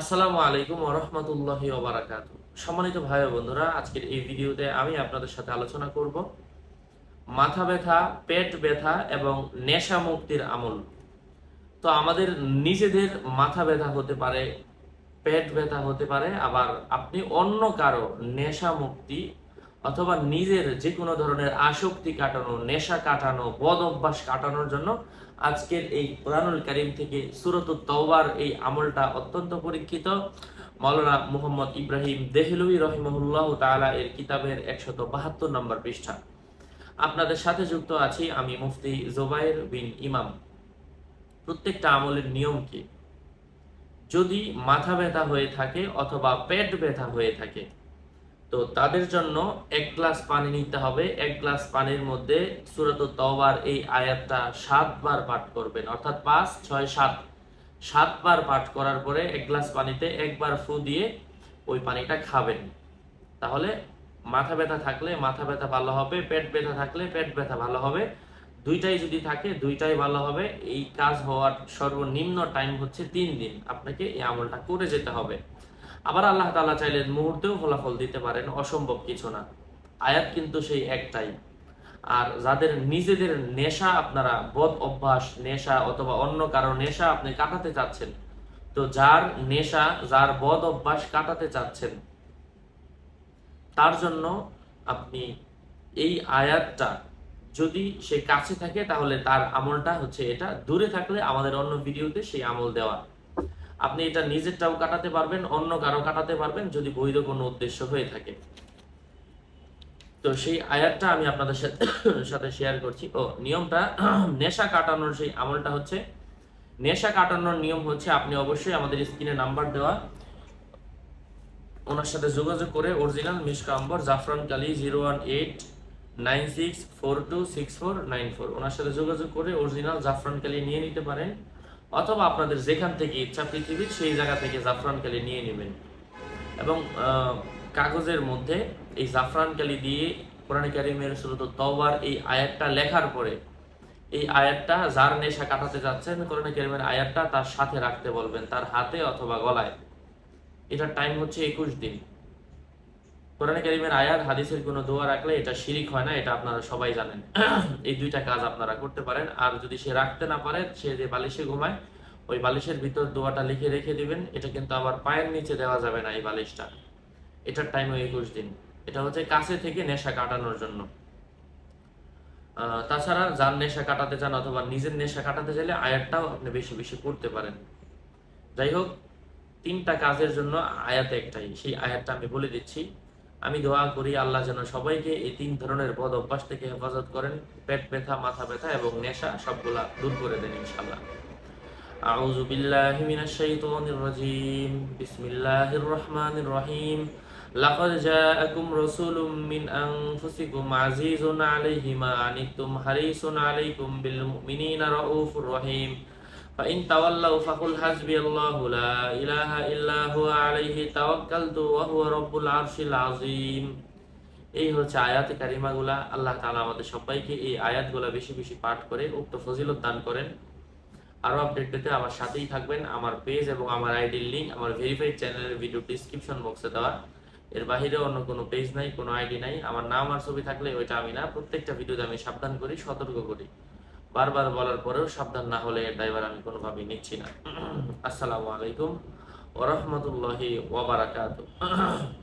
আসসালামু আলাইকুম ওরহমতুল্লাহি ওবরাকাত সম্মানিত ভাই বন্ধুরা, আজকের এই ভিডিওতে আমি আপনাদের সাথে আলোচনা করব মাথা ব্যথা, পেট ব্যথা এবং নেশা মুক্তির আমল। তো আমাদের নিজেদের মাথা ব্যথা হতে পারে, পেট ব্যথা হতে পারে, আবার আপনি অন্য কারও নেশা মুক্তি অথবা নিজের যে কোনো ধরনের আসক্তি কাটানো, নেশা কাটানো, বদ অভ্যাস কাটানোর জন্য আজকের এই কোরআনুল করিম থেকে সুরত তওবার এই আমলটা অত্যন্ত পরীক্ষিত। মাওলানা মুহাম্মদ ইব্রাহিম দেহলুই রহিমহুল্লাহ তাআলা এর কিতাবের একশত বাহাত্তর নম্বর পৃষ্ঠা। আপনাদের সাথে যুক্ত আছি আমি মুফতি জোবাইর বিন ইমাম। প্রত্যেকটা আমলের নিয়ম কি? যদি মাথা ব্যথা হয়ে থাকে অথবা পেট ব্যথা হয়ে থাকে তো তাদের জন্য এক গ্লাস পানি নিতে হবে। এক গ্লাস পানির মধ্যে সুরত তওবার এই আয়াতটা সাতবার পাঠ করবেন। অর্থাৎ পাঁচ, ছয়, সাত। সাতবার পাঠ করার পরে এক গ্লাস পানিতে একবার ফু দিয়ে ওই পানিটা খাবেন। তাহলে মাথা ব্যথা থাকলে মাথা ব্যথা ভালো হবে, পেট ব্যথা থাকলে পেট ব্যথা ভালো হবে। দুইটাই যদি থাকে, দুইটাই ভালো হবে। এই কাজ হওয়ার সর্বনিম্ন টাইম হচ্ছে তিন দিন। আপনাকে এই আমলটা করে যেতে হবে। আবার আল্লাহ তাআলা চাইলেন মুহূর্তেও ফলাফল দিতে পারেন, অসম্ভব কিছু না। আয়াত কিন্তু সেই একটাই। আর যাদের নিজেদের নেশা আপনারা, বদ অভ্যাস, নেশা অথবা অন্য কারও নেশা আপনি কাটাতে চাচ্ছেন, তো যার নেশা, যার বদ অভ্যাস কাটাতে চাচ্ছেন, তার জন্য আপনি এই আয়াতটা যদি সে কাছে থাকে, তাহলে তার আমলটা হচ্ছে এটা। দূরে থাকলে আমাদের অন্য ভিডিওতে সেই আমল দেওয়া। আপনি এটা নিজেরটাও কাটাতে পারবেন, অন্য কারও কাটাতে পারবেন যদি বৈধ কোনো উদ্দেশ্য হয়ে থাকে। তো সেই আয়াতটা আমি আপনাদের সাথে শেয়ার করছি। ও, নিয়মটা নেশা কাটানোর সেই আমলটা হচ্ছে, নেশা কাটানোর নিয়ম হচ্ছে আপনি অবশ্যই আমাদের স্ক্রিনে নাম্বার দেওয়া। ওনার সাথে যোগাযোগ করে অরিজিনাল মিসকা আম্বর, জাফরান কালি, zero one eight nine six four two six four nine four. ওনার সাথে যোগাযোগ করে অরিজিনাল জাফরান কালি নিয়ে নিতে পারেন। অথবা আপনাদের যেখান থেকে ইচ্ছা পৃথিবীর সেই জায়গা থেকে জাফরান কালি নিয়ে নেবেন। এবং কাগজের মধ্যে এই জাফরান কালি দিয়ে কোরআন কারিমের সুরত তওবার এই আয়াতটা লেখার পরে, এই আয়াতটা যার নেশা কাটাতে যাচ্ছেন, কোরআন কারিমের আয়াতটা তার সাথে রাখতে বলবেন, তার হাতে অথবা গলায়। এটার টাইম হচ্ছে একুশ দিন। কোরআন কারিমের আয়াত, হাদিসের কোনো দোয়া রাখলে এটা শিরিক হয় না, এটা আপনারা সবাই জানেন। এই দুইটা কাজ আপনারা করতে পারেন। আর যদি সে রাখতে না পারে, সে যে বালিশে ঘুমায়, ওই বালিশের ভিতর দোয়াটা লিখে রেখে দিবেন, এটা কিন্তু আবার পায়ের নিচে দেওয়া যাবে না এই বালিশটা। এটার টাইম ওই একুশ দিন। এটা হচ্ছে কাছে থেকে নেশা কাটানোর জন্য। তাছাড়া যার নেশা কাটাতে চান অথবা নিজের নেশা কাটাতে চাইলে আয়াতটাও আপনি বেশি বেশি করতে পারেন। যাই হোক, তিনটা কাজের জন্য আয়াত একটাই। সেই আয়াতটা আমি বলে দিচ্ছি। আমি দোয়া করি আল্লাহ যেন সবাইকে এই তিন ধরনের বদ অভ্যাস থেকে হেফাজত করেন পেট ব্যথা মাথা ব্যথা এবং নেশা সবগুলা দূর করে দেন ইনশাল্লাহ أعوذ بالله من الشيطان الرجيم بسم الله الرحمن الرحيم لقد جاءكم رسول من أنفسكم عزيز عليه ما عنتم حريص عليكم بالمؤمنين رؤوف رحيم فإن تولوا فقل حسبي الله لا إله إلا هو عليه توكلت وهو رب العرش العظيم এই হচ্ছে আয়াত কারিমাগুলা আল্লাহ তাআলা আমাদের সবাইকে এই আয়াতগুলা বেশি বেশি পাঠ করে উক্ত ফজিলত দান করেন আরো আপডেট পেতে আমার সাথেই থাকবেন আমার পেজ এবং আমার আইডির লিংক আমার ভেরিফাইড চ্যানেলের ভিডিও ডিসক্রিপশন বক্সে দেওয়া এর বাইরে অন্য কোনো পেজ নাই কোনো আইডি নাই আমার নাম আর ছবি থাকলে ওইটা আমি না প্রত্যেকটা ভিডিওতে আমি সাবধান করি সতর্ক করি বারবার বলার পরেও সাবধান না হলে এর ড্রাইভার আমি কোনোভাবেই নিচ্ছি না। আসসালামু আলাইকুম ওরহমতুল্লাহি ওয়াবারাকাতুহ